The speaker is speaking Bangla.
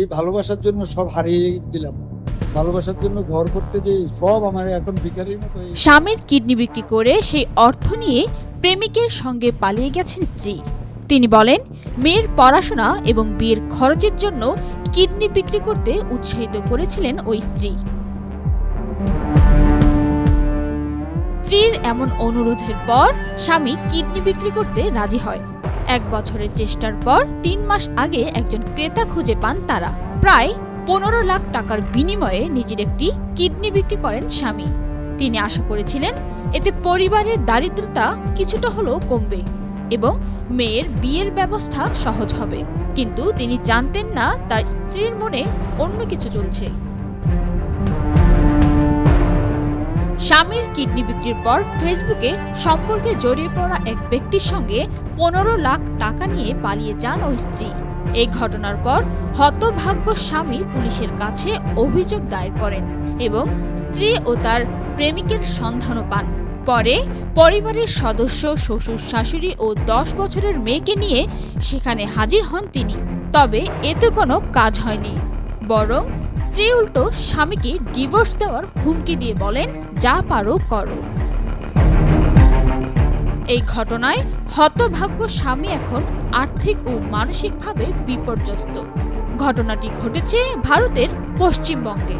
এই ভালোবাসার জন্য সব হারিয়ে দিলাম। ভালোবাসার জন্য ঘর করতে যে সব আমার এখন ভিখারির মতো স্বামীর কিডনি বিক্রি করে সেই অর্থ নিয়ে প্রেমিকের সঙ্গে পালিয়ে গেছেন স্ত্রী। তিনি বলেন, মেয়ের পড়াশোনা এবং বিয়ের খরচের জন্য কিডনি বিক্রি করতে উৎসাহিত করেছিলেন ওই স্ত্রী। স্ত্রীর এমন অনুরোধের পর স্বামী কিডনি বিক্রি করতে রাজি হয়। এক বছরের চেষ্টার পর তিন মাস আগে একজন ক্রেতা খুঁজে পান তারা। প্রায় পনেরো লাখ টাকার বিনিময়ে নিজের একটি কিডনি বিক্রি করেন স্বামী। তিনি আশা করেছিলেন এতে পরিবারের দারিদ্রতা কিছুটা হলেও কমবে এবং মেয়ের বিয়ের ব্যবস্থা সহজ হবে। কিন্তু তিনি জানতেন না তার স্ত্রীর মনে অন্য কিছু চলছে। স্বামীর কিডনি বিক্রির পর ফেসবুকে সম্পর্কে জড়িয়ে পড়া এক ব্যক্তির সঙ্গে পনেরো লাখ টাকা নিয়ে পালিয়ে যান ওই স্ত্রী। এই ঘটনার পর হতভাগ্য স্বামী পুলিশের কাছে অভিযোগ দায়ের করেন এবং স্ত্রী ও তার প্রেমিকের সন্ধানও পান। পরে পরিবারের সদস্য, শ্বশুর, শাশুড়ি ও দশ বছরের মেয়েকে নিয়ে সেখানে হাজির হন তিনি। তবে এতে কোনো কাজ হয়নি। বরং স্ত্রী উল্টো স্বামীকে ডিভোর্স দেওয়ার হুমকি দিয়ে বলেন, যা পারো করো। এই ঘটনায় হতভাগ্য স্বামী এখন আর্থিক ও মানসিকভাবে বিপর্যস্ত। ঘটনাটি ঘটেছে ভারতের পশ্চিমবঙ্গে।